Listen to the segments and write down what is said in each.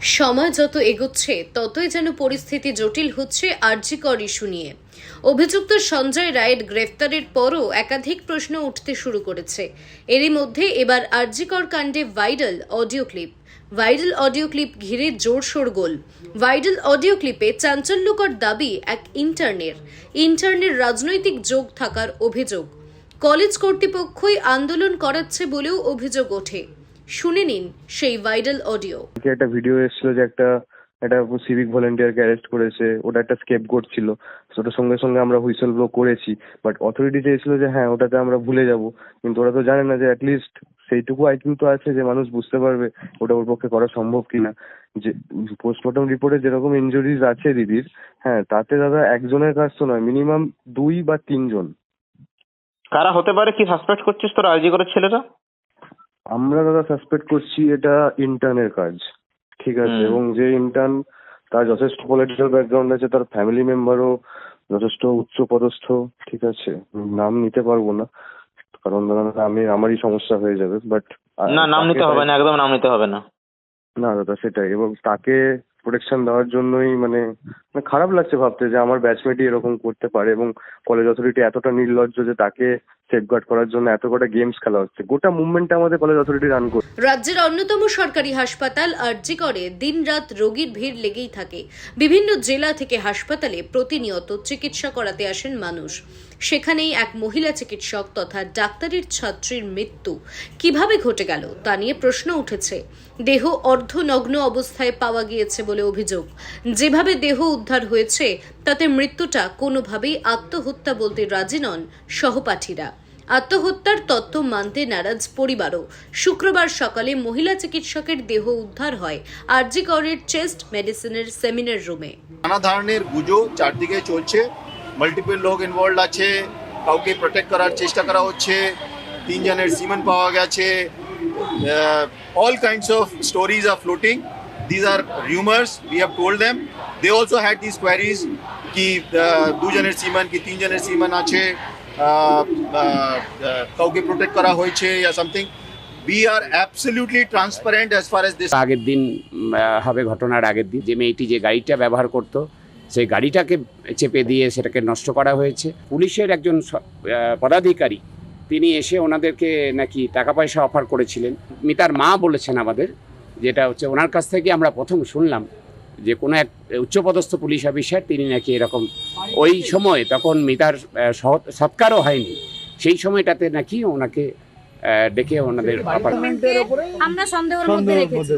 সময় যত এগোচ্ছে, ততই যেন পরিস্থিতি জটিল হচ্ছে আরজিকর ইস্যু নিয়ে। অভিযুক্ত সঞ্জয় রায়ের গ্রেফতারের পরও একাধিক প্রশ্ন উঠতে শুরু করেছে। এরই মধ্যে এবার আরজিকর কাণ্ডে viral audio clip. Viral audio clip ঘিরে জোরশোর গোল ভাইরাল অডিও ক্লিপে চাঞ্চল্যকর দাবি এক ইন্টার্নের। ইন্টার্নের রাজনৈতিক যোগ থাকার অভিযোগ। কলেজ কর্তৃপক্ষই আন্দোলন করাচ্ছে বলেও অভিযোগ ওঠে। শুনে নিন সেই ভাইরাল অডিও। একটা ভিডিও এসেছিল যে একটা একটা সিভিক ভলেন্টিয়ারকে অ্যারেস্ট করেছে ওটা একটা স্কেপ গোট ছিল ওটার সঙ্গে সঙ্গে আমরা হুইসেল ব্লো করেছি। বাট অথরিটি চেয়েছিল যে হ্যাঁ ওটাতে আমরা ভুলে যাব। কিন্তু ওরা তো জানে না যে অ্যাটলিস্ট সেইটুকু আইকিউ তো আছে যে মানুষ বুঝতে পারবে ওটা ওর পক্ষে করা সম্ভব কিনা। যে পোস্টমর্টম রিপোর্টে যেরকম ইনজুরিজ আছে দিদির হ্যাঁ তাতে দাদা একজনের কাজ তো নয় মিনিমাম দুই বা তিনজন। কারা হতে পারে? কি সাসপেক্ট করছিস তোর আইজি করার ছেলেরা আমরা দাদা সাসপেক্ট করছি এটা ইন্টার্নের কাজ ঠিক আছে? এবং যে ইন্টার্ন তার যথেষ্ট পলিটিক্যাল ব্যাকগ্রাউন্ড আছে তার ফ্যামিলি মেম্বারও যথেষ্ট উচ্চ পদস্থ ঠিক আছে? নাম নিতে পারব না কারণ দাদা আমি আমারই সমস্যা হয়ে যাবে বাট না নাম নিতে হবে না একদম নাম নিতে হবে না। না দাদা সেটাই এবং তাকে প্রোটেকশন দেওয়ার জন্যই মানে মানে খারাপ লাগছে ভাবতে যে আমার ব্যাচমেটই এরকম করতে পারে এবং কলেজ অথরিটি এতটা নির্লজ্জ যে তাকে সেফগার্ড করার জন্য এত কটা গেমস খেলা হচ্ছে। গোটা মুভমেন্টটা আমাদের কলেজ অথরিটি রান করছে রাজ্যের অন্যতম সরকারি হাসপাতাল আরজি করে রোগীর ভিড় লেগেই থাকে। বিভিন্ন জেলা থেকে হাসপাতালে প্রতিনিয়ত চিকিৎসা করাতে আসেন মানুষ। সেখানেই এক মহিলা চিকিৎসক তথা ডাক্তারের ছাত্রীর মৃত্যু। কীভাবে ঘটে গেল, তা নিয়ে প্রশ্ন উঠেছে। দেহ অর্ধনগ্ন অবস্থায় পাওয়া গিয়েছে বলে অভিযোগ। যেভাবে দেহ উদ্ধার হয়েছে তাতে মৃত্যুটা কোনোভাবেই আত্মহত্যা বলতে রাজি নন সহপাঠীরা। আত্মহত্যার তত্ত্ব মানতে নারাজ পরিবারও। শুক্রবার সকালে মহিলা চিকিৎসকের দেহ উদ্ধার হয় আরজি করের চেস্ট মেডিসিনের সেমিনার রুমে। নানা ধরনের গুজো চারদিকে চলছে। মাল্টিপল লোক ইনভলভ আছে। কাউকে প্রোটেক্ট করার চেষ্টা করা হচ্ছে। তিনজনের সিমেন্ট পাওয়া গেছে। All kinds of stories are floating these are rumours we have told them they also had these queries কি আহ, দুজনের সিমান কি তিনজনের সিমান আছে আহ, আহ, আহ, কাউকে প্রোটেক্ট করা হয়েছে या something we are absolutely transparent as far as this আগের দিন হবে ঘটনার আগের দিন। যে মেয়েটি যে গাড়িটা ব্যবহার করত সেই গাড়িটাকে চেপে দিয়ে সেটাকে নষ্ট করা হয়েছে। পুলিশের একজন পদাধিকারী তিনি এসে ওনাদেরকে নাকি টাকা পয়সা অফার করেছিলেন। মিতার মা বলেছেন আমাদের যেটা হচ্ছে ওনার কাছ থেকে আমরা প্রথম শুনলাম যে কোনো এক উচ্চপদস্থ পুলিশ অফিসার তিনি নাকি এরকম ওই সময় তখন মিতার সৎকারও হয়নি। সেই সময়টাতে নাকি ওনাকে ডেকে ওনাদের আমরা সন্দেহের মধ্যে রেখেছি।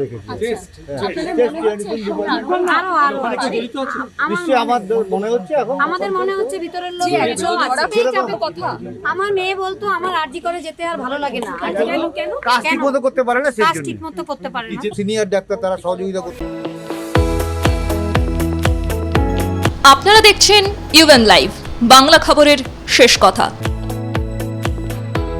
আরও আরও মনে আমাদের মনে হচ্ছে ভিতরের লোক আমার মেয়ে বলতো আমার আরজি করে যেতে আর ভালো লাগে না। আরজি কেন? কেন? কাজ ঠিক মতো করতে পারে না কাজ জন্য। ঠিক মতো করতে পারে না। সিনিয়র ডাক্তার তারা সহযোগিতা করতে আপনারা দেখছেন ইউএন লাইভ বাংলা খবরের শেষ কথা।